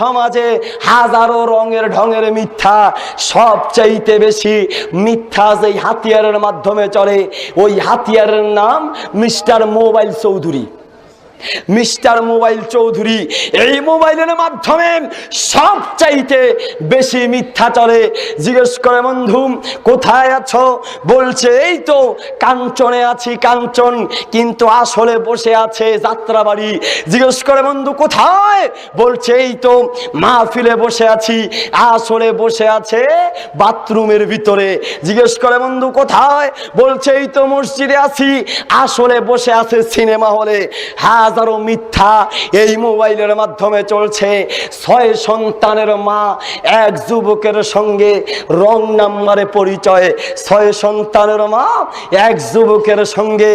সমাজে হাজারো রঙের ঢঙের মিথ্যা, সবচাইতে বেশি মিথ্যা যেই হাতিয়ারের মাধ্যমে চলে, ওই হাতিয়ারের নাম mister mobile Chowdhury. Mister mobile Chowdhury, এই মোবাইলের মাধ্যমে সব চাইতে বেশি মিথ্যা চলে। জিজ্ঞেস করে, বন্ধু, কোথায় আছো? বলছে, এই তো কাঞ্চনে আছি, কাঞ্চন, কিন্তু আসলে বসে আছে যাত্রাবাড়ি। জিজ্ঞেস করে, বন্ধু, কোথায়? বলছে, এই তো মাহফিলে বসে আছি, আসলে বসে আছে বাথরুমের ভিতরে। জিজ্ঞেস করে, বন্ধু, কোথায়? বলছে, এই তো মসজিদে আছি, আসলে বসে আছে সিনেমা হলে। হাজারো মিথ্যা এই মোবাইলের মাধ্যমে চলছে। ছয় সন্তানের মা, এক যুবকের সঙ্গে রং নাম্বারে পরিচয়। ছয় সন্তানের মা, এক যুবকের সঙ্গে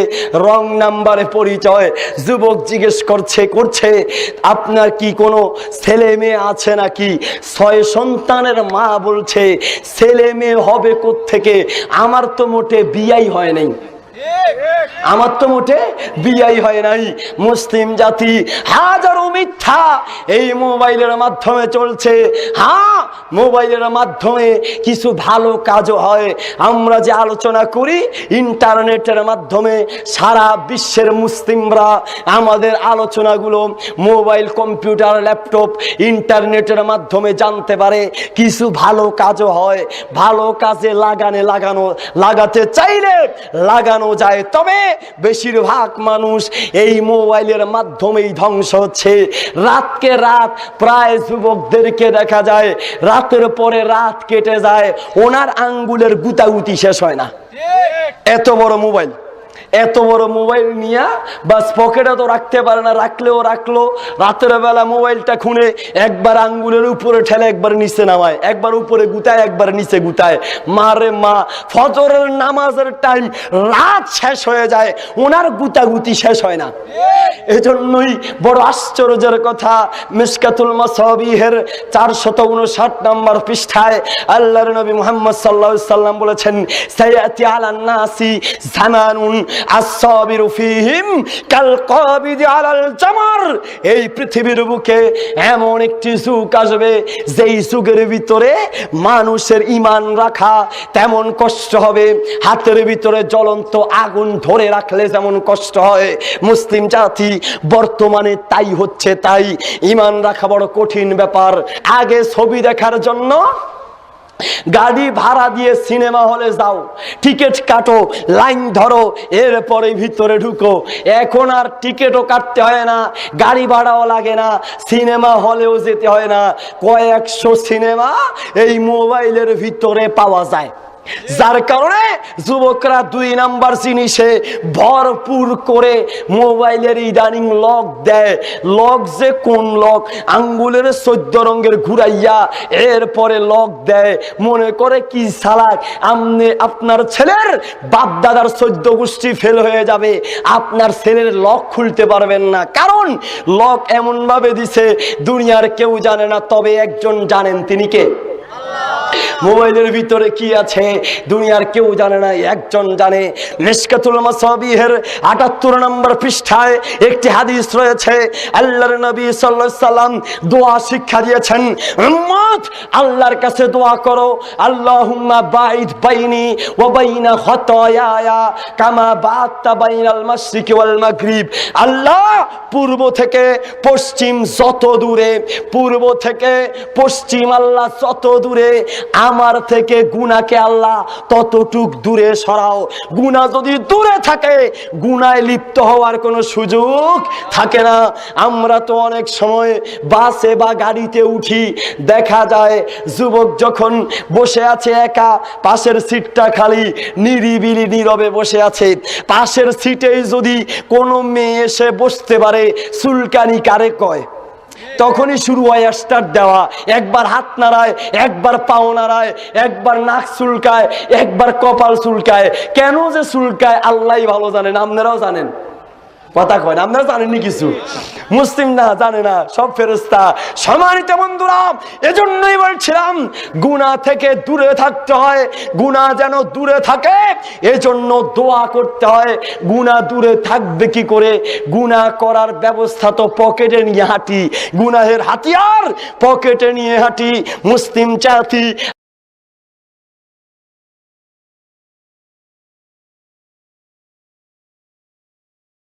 রং নাম্বারে পরিচয়। যুবক জিজ্ঞেস করছে করছে, আপনার কি কোনো ছেলে মেয়ে আছে নাকি? ছয় সন্তানের মা বলছে, ছেলে মেয়ে হবে থেকে আমার তো মোটে বিয়াই হয় নাই। আমার তো মোটে বিয়াই হয় নাই। মুসলিম জাতি হাজারো মিথ্যা এই মোবাইলের মাধ্যমে চলছে। হ্যাঁ মোবাইলের মাধ্যমে কিছু ভালো কাজও হয়। আমরা যে আলোচনা করি ইন্টারনেটের মাধ্যমে, সারা বিশ্বের মুসলিমরা আমাদের আলোচনাগুলো মোবাইল, কম্পিউটার, ল্যাপটপ, ইন্টারনেটের মাধ্যমে জানতে পারে। কিছু ভালো কাজও হয়। ভালো কাজে লাগানে লাগানো, লাগাতে চাইলে লাগানো যায় তবে বেশিরভাগ মানুষ এই মোবাইলের মাধ্যমেই ধ্বংস হচ্ছে। রাতকে রাত প্রায় যুবকদেরকে দেখা যায় রাতের পরে রাত কেটে যায় ওনার আঙ্গুলের গুতাগুতি শেষ হয় না। এত বড় মোবাইল। এত বড় মোবাইল নিয়ে বাস পকেটে তো রাখতে পারে না, রাখলেও রাখল। রাতের বেলা মোবাইলটা খুনে একবার আঙ্গুলের উপরে ঠেলে একবার নিচে নামায়, একবার উপরে গুতায়, একবার নিচে গুতায়। মারে মা, ফজরের নামাজের টাইম রাত শেষ হয়ে যায়, ওনার গুতাগুতি শেষ হয় না। এজন্যই বড় আশ্চর্যের কথা, মিসকাতুল মাসাবিহের চারশত উনষাট নম্বর পৃষ্ঠায় আল্লাহর নবী মুহাম্মদ সাল্লাহ সাল্লাম বলেছেন সাইয়াতি আলান নাসি জামানুন এই পৃথিবীর বুকে এমন একটি যুগ আসবে, যেই যুগের ভিতরে মানুষের ইমান রাখা তেমন কষ্ট হবে। হাতের ভিতরে জ্বলন্ত আগুন ধরে রাখলে যেমন কষ্ট হয়। মুসলিম জাতি বর্তমানে তাই হচ্ছে, তাই ইমান রাখা বড় কঠিন ব্যাপার। আগে ছবি দেখার জন্য গাড়ি ভাড়া দিয়ে সিনেমা হলে যাও। টিকিট কাটো, লাইন ধরো, এরপরে ভিতরে ঢুকো। এখন আর টিকিটও কাটতে হয় না, গাড়ি ভাড়াও লাগে না, সিনেমা হলেও যেতে হয় না। কয়েকশো সিনেমা এই মোবাইলের ভিতরে পাওয়া যায়। যার কারণে যুবকরা দুই নাম্বার জিনিসে ভরপুর করে মোবাইলের ইদানিং লক দেয়। লক যে কোন লক? আঙ্গুলের চোদ্দ রঙের ঘুরাইয়া এরপরে লক দেয়। মনে করে কি সালাক? আমনে আপনার ছেলের বাপ দাদার চোদ্দ গোষ্ঠী ফেল হয়ে যাবে। আপনার ছেলের লক খুলতে পারবেন না। কারণ লক এমন ভাবে দিছে, দুনিয়ার কেউ জানে না, তবে একজন জানেন তিনি কে? মোবাইলের ভিতরে কি আছে? দুনিয়ার কেউ জানে না, একজন জানে। নিষ্কাতুল মাসাবিহের আটাত্তর নম্বর পৃষ্ঠায় একটি হাদিস রয়েছে, আল্লাহর নবী সাল্লাল্লাহু সাল্লাম দোয়া শিক্ষা দিয়েছেন, উম্মত, আল্লাহর কাছে দোয়া করো, আল্লাহুম্মা বাইদ বাইনি ওয়া বাইনা খাতায়ায়া কামা বাতা বাইনাল মাশরিকি ওয়াল মাগরিব। আল্লাহ পূর্ব থেকে পশ্চিম যত দূরে, পূর্ব থেকে পশ্চিম আল্লাহ যত দূরে আমার থেকে গুনাকে আল্লাহ ততটুক দূরে সরাও। গুণা যদি দূরে থাকে, গুনায় লিপ্ত হওয়ার কোনো সুযোগ থাকে না। আমরা তো অনেক সময় বাসে বা গাড়িতে উঠি, দেখা যায় যুবক যখন বসে আছে একা, পাশের সিটটা খালি নিরিবিলি নীরবে বসে আছে। পাশের সিটেই যদি কোনো মেয়ে এসে বসতে পারে সুলকানি কারে কয়? তখনই শুরু হয় স্টার্ট দেওয়া। একবার হাত নাড়ায়, একবার পাও নাড়ায়, একবার নাক চুলকায়, একবার কপাল চুলকায়। কেন যে চুলকায় আল্লাহ ভালো জানেন, আপনারাও জানেন। কথা কয় না? আপনারা জানেননি কিছু? মুসলিম না, জানে না, সব ফেরস্তা সম্মানিত বন্ধুরা, এজন্যই বলছিলাম গুণা থেকে দূরে থাকতে হয় গুণা যেন দূরে থাকে, এজন্য দোয়া করতে হয়। গুণা দূরে থাকবে কি করে? গুণা করার ব্যবস্থা তো পকেটে নিয়ে হাঁটি, গুনাহের হাতিয়ার পকেটে নিয়ে হাঁটি, মুসলিম জাতি